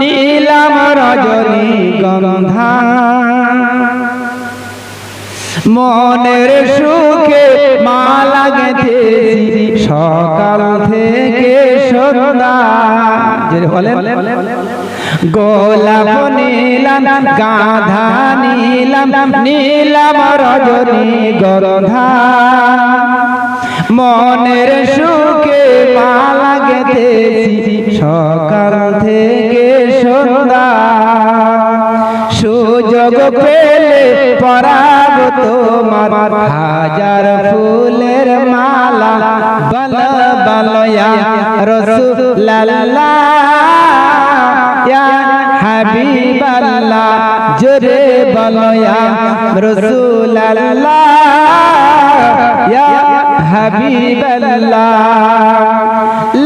নীলাম রজনী গন্ধা। মনের সুখে মালা গেঁথেছি, সকাল থেকে বলেন? গোলাপ নীলাম, গাধা নীলাম নীলাম রজনী গন্ধা। মনের সুখে মালা গেঁথেছি সকাল থেকে সন্ধ্যা। সুযোগ পেলে পরাব তোমার। হাজার ফুলের মালা। বল বলয়া রসুল্লাহ ইয়া হাবিবাল্লাহ। জোরে বলয়া রসুল্লাহ या हबीब अल्लाह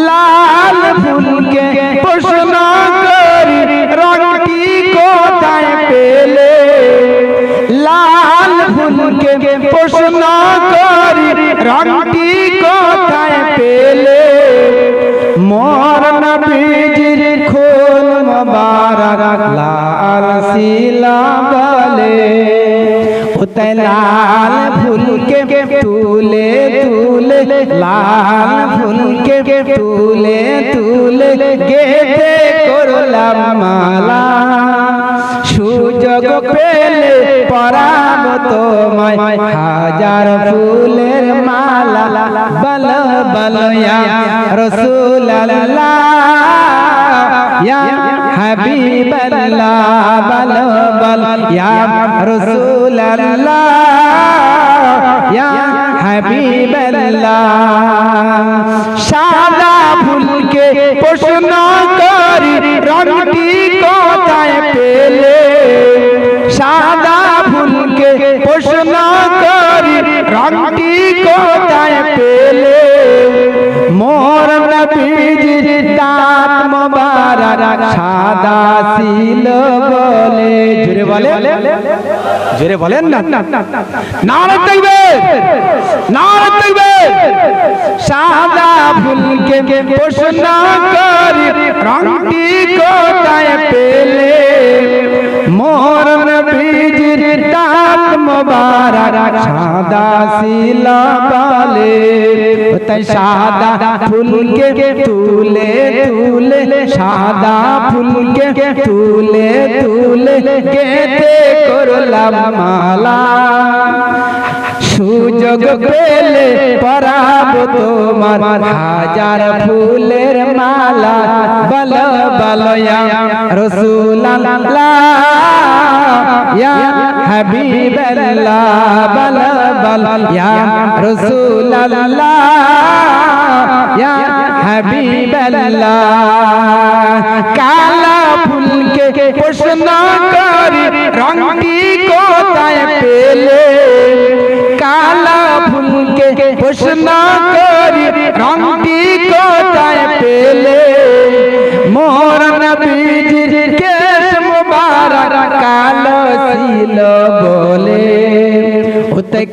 लाल फूल के पुष्णा कर रोटी को ताए पेले लाल फूल के पुष्णा कर रोटी को ताए पेले मोर नबी खोल मुबारक, लाल सीला बले উতে লাল ফুলকে তুলে তুলে লাল ফুলকে তুলে তুলে গেতে করলাম মালা সুযোগ পেলে পরাব তোমায় হাজার ফুলের মালা বল বলয়া রসুল্লাহ ইয়া हबीब अल्लाह बलो बल या रसूल अल्लाह या हबीब अल्लाह शादा भूल के प्रश्न कर रंगी को ताए पेले। शादा भूल के प्रश्न कर रंगी को ताए पेले। मोर नबी जी মোবারক সাদা ছিল বলে। জোরে বলে জোরে বলেন না। নারায়ণ দেখবে নারায়ণ দেখবে সাদা ফুলকে প্রশ্ন করি, রঙটি কোথায় পেলে? মোর দাঁত মোবারক সাদা ছিল বলে তাই সাদা ফুলকে তুলে তুলে, সাদা ফুলকে তুলে তুলে গেতে করলাম মালা। সুযোগ পেলে পরাব তোমার হাজার ফুলের মালা। বল বলয়া या हबीब अल्लाह बल बल या रसूल अल्लाह या हबीब अल्लाह काला फूल के पोषणा कर रंगी को ताय पेले। काला फूल के पोषणा कर रंगी को ताय पेले। मोर नबी जी के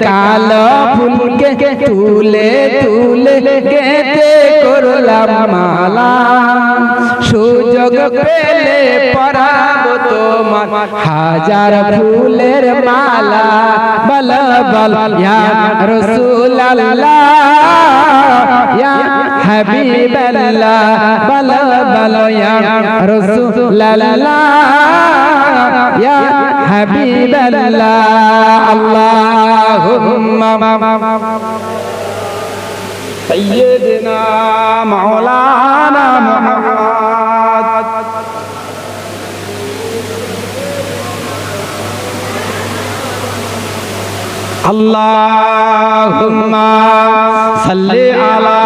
কালো ফুলকে তুলে তুলে গেতে করলাম মালা সুযোগ পেলে পরাব তোমার হাজার ফুলের মালা বল বল ইয়া রাসূলুল্লাহ ইয়া হাবিবাল্লাহ বল বল ইয়া রাসূলুল্লাহ ইয়া হাবিব সৈয়দনা মাওলানা মুহাম্মদ। আল্লাহুম্মা সাল্লি আলা